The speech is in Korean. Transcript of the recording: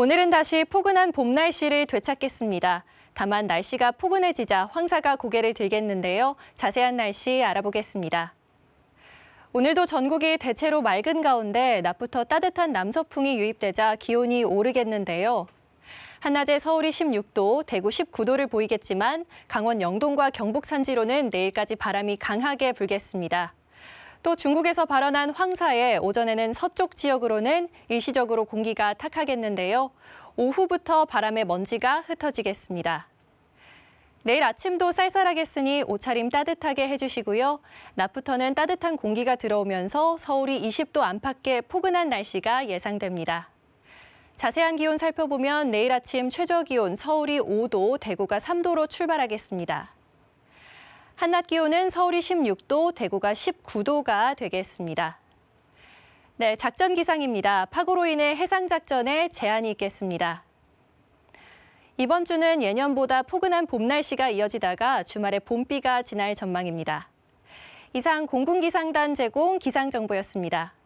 오늘은 다시 포근한 봄 날씨를 되찾겠습니다. 다만 날씨가 포근해지자 황사가 고개를 들겠는데요. 자세한 날씨 알아보겠습니다. 오늘도 전국이 대체로 맑은 가운데 낮부터 따뜻한 남서풍이 유입되자 기온이 오르겠는데요. 한낮에 서울이 16도, 대구 19도를 보이겠지만 강원 영동과 경북 산지로는 내일까지 바람이 강하게 불겠습니다. 또 중국에서 발원한 황사에 오전에는 서쪽 지역으로는 일시적으로 공기가 탁하겠는데요. 오후부터 바람의 먼지가 흩어지겠습니다. 내일 아침도 쌀쌀하겠으니 옷차림 따뜻하게 해주시고요. 낮부터는 따뜻한 공기가 들어오면서 서울이 20도 안팎의 포근한 날씨가 예상됩니다. 자세한 기온 살펴보면 내일 아침 최저 기온 서울이 5도, 대구가 3도로 출발하겠습니다. 한낮 기온은 서울이 16도, 대구가 19도가 되겠습니다. 네, 작전 기상입니다. 파고로 인해 해상 작전에 제한이 있겠습니다. 이번 주는 예년보다 포근한 봄 날씨가 이어지다가 주말에 봄비가 지날 전망입니다. 이상 공군기상단 제공 기상정보였습니다.